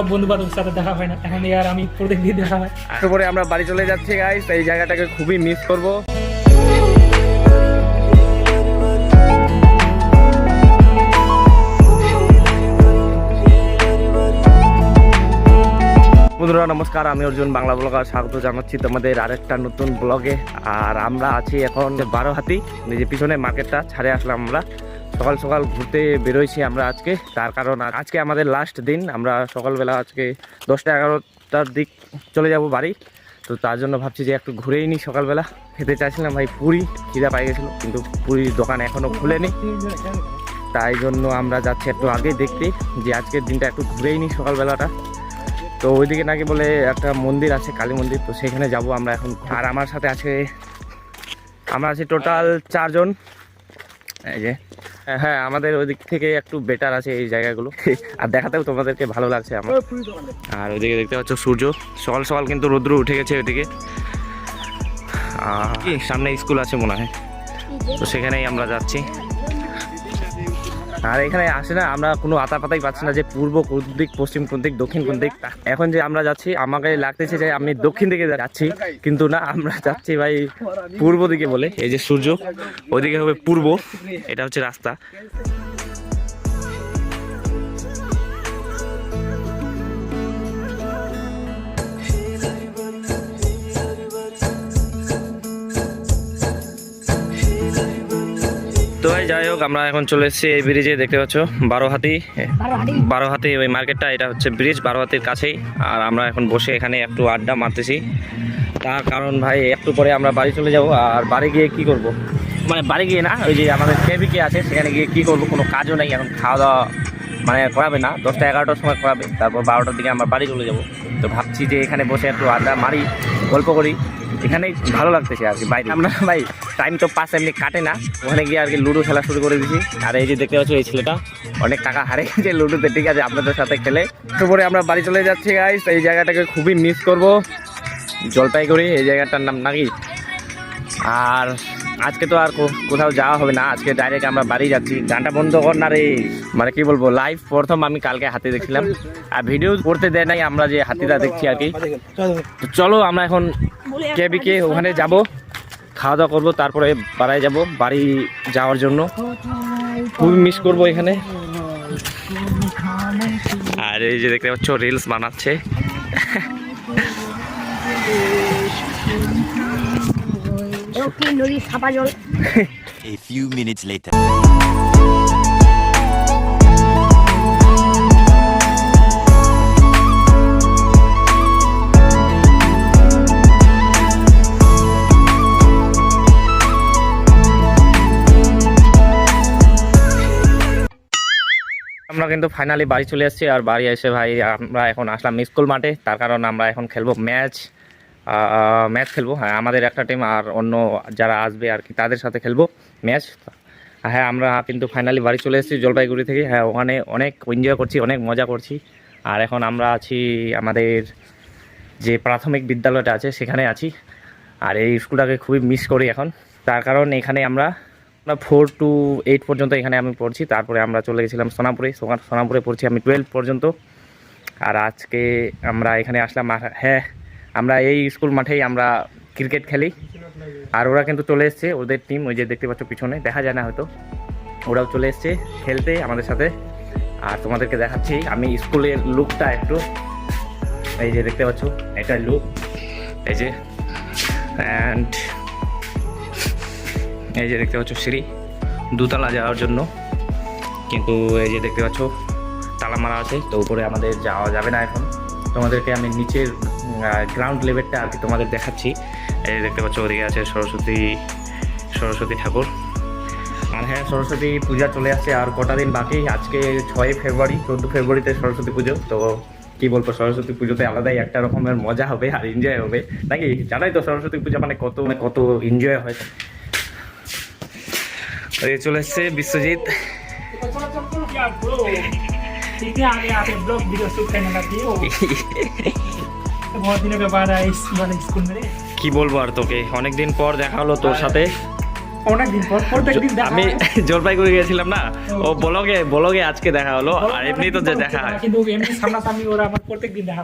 সব বন্ধু বান্ধবের সাথে দেখা হয় না। এখন আর আমি প্রত্যেকদিন দেখা হয়। তারপরে আমরা বাড়ি চলে যাচ্ছি গাইস এই জায়গাটাকে খুবই মিস করব। বন্ধুরা, নমস্কার। আমি অর্জুন, বাংলা ব্লগার। স্বাগত জানাচ্ছি তোমাদের আরেকটা নতুন ব্লগে। আর আমরা আছি এখন বারো হাতি যে পিছনে মার্কেটটা, ছাড়ে আসলাম আমরা। সকাল সকাল ঘুরতে বেরোইছি আমরা আজকে। তার কারণ আজকে আমাদের লাস্ট দিন। আমরা সকালবেলা আজকে দশটা এগারোটার দিক চলে যাব বাড়ি। তো তার জন্য ভাবছি যে একটু ঘুরেই নিই সকালবেলা। খেতে চাইছিলাম ভাই পুরি, খিদা পাই গেছিল, কিন্তু পুরীর দোকান এখনও খুলেনি। তাই জন্য আমরা যাচ্ছি একটু আগে দেখতে, যে আজকের দিনটা একটু ঘুরেই নিই সকালবেলাটা। তো ওইদিকে নাকি বলে একটা মন্দির আছে, কালী মন্দির, তো সেখানে যাব আমরা এখন। আর আমার সাথে আছে আমরা আছি টোটাল চারজন। এই যে হ্যাঁ আমাদের ওই দিক থেকে একটু বেটার আছে এই জায়গাগুলো। আর দেখাতেও তোমাদেরকে ভালো লাগছে আমার। আর ওইদিকে দেখতে পাচ্ছ সূর্য সকাল সকাল কিন্তু রৌদ্র উঠে গেছে ওইদিকে। সামনে স্কুল আছে মনে হয়। তো সেখানেই আমরা যাচ্ছি। আর এখানে আসে না, আমরা কোনো আতা পাতাই পাচ্ছি না যে পূর্ব কোন দিক, পশ্চিম কোন দিক, দক্ষিণ কোন দিক। এখন যে আমরা যাচ্ছি, আমাকে লাগতেছে যে আমি দক্ষিণ দিকে যাচ্ছি, কিন্তু না, আমরা যাচ্ছি ভাই পূর্ব দিকে বলে। এই যে সূর্য, ওইদিকে হবে পূর্ব, এটা হচ্ছে রাস্তা। তো যাই হোক আমরা এখন চলে এসেছি এই ব্রিজে দেখতে পাচ্ছ বারো হাতি বারো হাতি ওই মার্কেটটা এটা হচ্ছে ব্রিজ বারো হাতির কাছেই। আর আমরা এখন বসে এখানে একটু আড্ডা মারতেছি। তার কারণ ভাই একটু পরে আমরা বাড়ি চলে যাব আর বাড়ি গিয়ে কি করব? মানে বাড়ি গিয়ে না ওই যে আমাদের কেবিকে আছে সেখানে গিয়ে কি করব? কোনো কাজও নেই এখন খাওয়া দাওয়া মানে করাবে না দশটা এগারোটার সময় করাবে। তারপর বারোটার দিকে আমরা বাড়ি চলে যাব। তো ভাবছি যে এখানে বসে একটু আড্ডা মারি গল্প করি। এখানেই ভালো লাগতেছে আর কি। বাইরে আমরা ভাই টাইম তো পাস এমনি কাটে না। ওখানে গিয়ে আর কি লুডো খেলা শুরু করে দিয়েছি। আর এই যে দেখতে পাচ্ছ এই ছেলেটা, অনেক টাকা হারে গেছে লুডোতে, ঠিক আছে, আপনাদের সাথে খেলে। তারপরে আমরা বাড়ি চলে যাচ্ছি গাইস এই জায়গাটাকে খুবই মিস করব। জলপাইগুড়ি, এই জায়গাটার নাম নাকি? আর আজকে তো আর কোথাও যাওয়া হবে না। আজকে ডাইরেক্ট আমরা বাড়ি যাচ্ছি। গানটা বন্ধ কর না রে। মানে কি বলব লাইভ প্রথম আমি কালকে হাতি দেখছিলাম। আর ভিডিও করতে দেয় নাই, আমরা যে হাতিটা দেখছি আর কি। চলো, আমরা এখন কেবিকে ওখানে যাব খাওয়া দাওয়া করব তারপরে বাড়ায় যাব বাড়ি যাওয়ার জন্য। খুবই মিস করব এখানে। আর এই যে দেখতে পাচ্ছ রিলস বানাচ্ছে। A few minutes later. কিন্তু ফাইনালি বাড়ি চলে এসেছি আর বাড়ি এসে ভাই আমরা এখন আসলাম স্কুল মাঠে। তার কারণ আমরা এখন খেলব ম্যাচ ম্যাচ খেলব। হ্যাঁ আমাদের একটা টিম আর অন্য যারা আসবে আর কি, তাদের সাথে খেলব ম্যাচ হ্যাঁ আমরা কিন্তু ফাইনালি বাড়ি চলে এসেছি জলপাইগুড়ি থেকে। হ্যাঁ ওখানে অনেক এনজয় করছি, অনেক মজা করছি। আর এখন আমরা আছি আমাদের যে প্রাথমিক বিদ্যালয়টা আছে, সেখানে আছি। আর এই স্কুলটাকে খুবই মিস করি এখন। তার কারণ এখানে আমরা আমরা ফোর টু এইট পর্যন্ত এখানে আমি পড়ছি। তারপরে আমরা চলে গেছিলাম সোনাপুরে। সোনা- সোনাপুরে পড়ছি আমি টুয়েলভ পর্যন্ত। আর আজকে আমরা এখানে আসলাম হ্যাঁ আমরা এই স্কুল মাঠেই আমরা ক্রিকেট খেলি। আর ওরা কিন্তু চলে এসছে, ওদের টিম ওই যে দেখতে পাচ্ছ পিছনে, দেখা যায় না হয়তো। ওরাও চলে এসছে খেলতে আমাদের সাথে। আর তোমাদেরকে দেখাচ্ছি, আমি স্কুলের লুকটা একটু। এই যে দেখতে পাচ্ছ, এটা লুক এই যে অ্যান্ড এই যে দেখতে পাচ্ছ সিঁড়ি, দুতলা যাওয়ার জন্য। কিন্তু এই যে দেখতে পাচ্ছ, তালা মারা আছে, তো উপরে আমাদের যাওয়া যাবে না এখন। তোমাদেরকে আমি নিচের গ্রাউন্ড লেভেলটা আর কি তোমাদের দেখাচ্ছি। এই দেখতে পাচ্ছ, ওদিকে আছে সরস্বতী সরস্বতী ঠাকুর। আর হ্যাঁ সরস্বতী পূজা চলে আসছে আর কটা দিন বাকি। আজকে ছয় ফেব্রুয়ারি, চোদ্দ ফেব্রুয়ারিতে সরস্বতী পুজো। তো কি বলব, সরস্বতী পুজোতে আলাদাই একটা রকমের মজা হবে আর এনজয় হবে। নাকি? জানাই তো সরস্বতী পূজা মানে কত মানে কত এনজয় হয়। ওই চলে এসছে বিশ্বজিৎ। কি বলব আর তোকে? অনেকদিন পর দেখা হলো তোর সাথে। অনেকদিন পর প্রত্যেকদিন আমি জলপাইগুড়ি গেছিলাম না? ও। ব্লগে ব্লগে আজকে দেখা হলো আর এমনি তো যে দেখা হয়। কিন্তু এমনি সামনাসামনি ওরা আমার প্রত্যেকদিন দেখা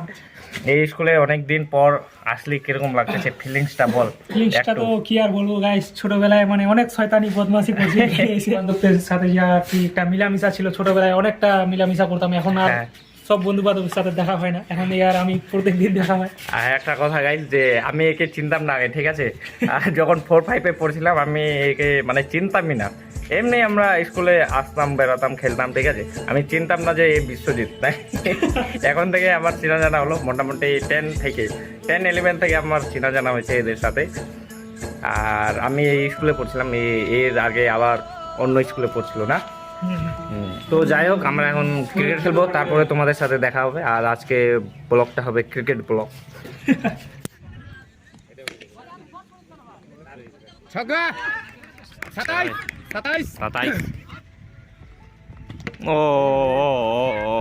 এই স্কুলে অনেক দিন পর আসলে কীরকম লাগতেছে ফিলিংসটা বল? ফিলিংসটা তো কি আর বলব গাইস ছোটবেলায় মানে অনেক শয়তানি বদমাশি করছি। এসে বান্ধবদের সাথে যা কি একটা মিলামিশা ছিল ছোটবেলায় অনেকটা মিলামিশা করতাম। এখন আর হ্যাঁ। সব বন্ধু বান্ধবের সাথে দেখা হয় না। এখন আর আমি প্রত্যেকদিন দেখা হয়। আর একটা কথা গাইজ যে আমি একে চিনতাম না আগে ঠিক আছে? আর যখন ফোর ফাইভে পড়ছিলাম, আমি একে মানে চিনতামই না। এমনি আমরা স্কুলে আসতাম, বেড়াতাম, খেলতাম, ঠিক আছে? আমি চিনতাম না যে এই বিশ্বজিৎ, তাই? এখন থেকে আমার চেনা জানা হলো, মোটামুটি টেন থেকে টেন ইলেভেন থেকে আমার চেনা জানা হয়েছে এদের সাথে। আর আমি এই স্কুলে পড়ছিলাম এর আগে আবার অন্য স্কুলে পড়ছিল না। তো যাই হোক আমরা এখন ক্রিকেট খেলব তারপরে তোমাদের সাথে দেখা হবে আর আজকে ব্লগটা হবে ক্রিকেট ব্লগ। ও ও, ও, ও।